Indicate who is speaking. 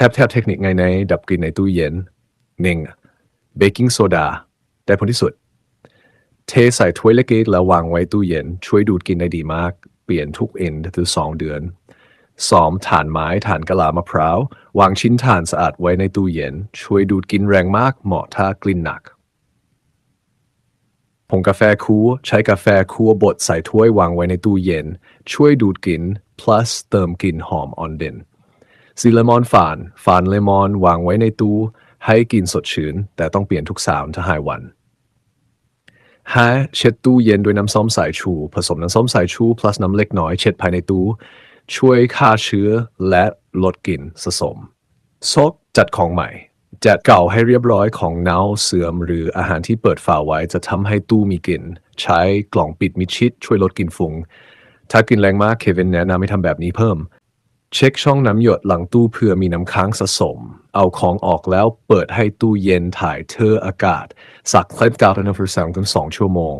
Speaker 1: แทบแทบเทคนิคไงในดับกลิ่นในตู้เย็นหนึ่งเบกกิ้งโซดาได้ผลที่สุด เทใส่ถ้วยเล็กๆแล้ววางไว้ตู้เย็น ช่วยดูดกลินได้ดีมาก เปลี่ยนทุกเอ็นหรือสองเดือนสองถ่านไม้ถ่านกะลามะพร้าววางชิ้นถ่านสะอาดไว้ในตู้เย็น ช่วยดูดกลินแรงมากเหมาะถ้ากลิ่นหนักผงกาแฟคั่วใช้กาแฟคั่วบดใส่ถ้วยวางไว้ในตู้เย็น ช่วยดูดกลิ่น plus เติมกลิ่นหอมออนเด่น ซีเลมอนฝาน ฝานเลมอนวางไว้ในตู้ ให้กลิ่นสดชื่น แต่ต้องเปลี่ยนทุกสามถ้าหายวันหาเช็ดตู้เย็นด้วยน้ำส้มสายชู ผสมน้ำส้มสายชู plus น้ำเล็กน้อยเช็ดภายในตู้ ช่วยฆ่าเชื้อและลดกลิ่นสะสมซกจัดของใหม่ จัดเก่าให้เรียบร้อยของเน่าเสื่อม หรืออาหารที่เปิดฝาไว้จะทำให้ตู้มีกลิ่น ใช้กล่องปิดมิดชิด ช่วยลดกลิ่นฝุ่งถ้ากลิ่นแรงมากเควินแนะนำให้ทำแบบนี้เพิ่ม เช็คช่องน้ำหยดหลังตู้เพื่อมีน้ำค้างสะสม เอาของออกแล้วเปิดให้ตู้เย็นถ่ายเทออากาศ สักเคล็ดกาวน์นฟร์สามถึงสองชั่วโมง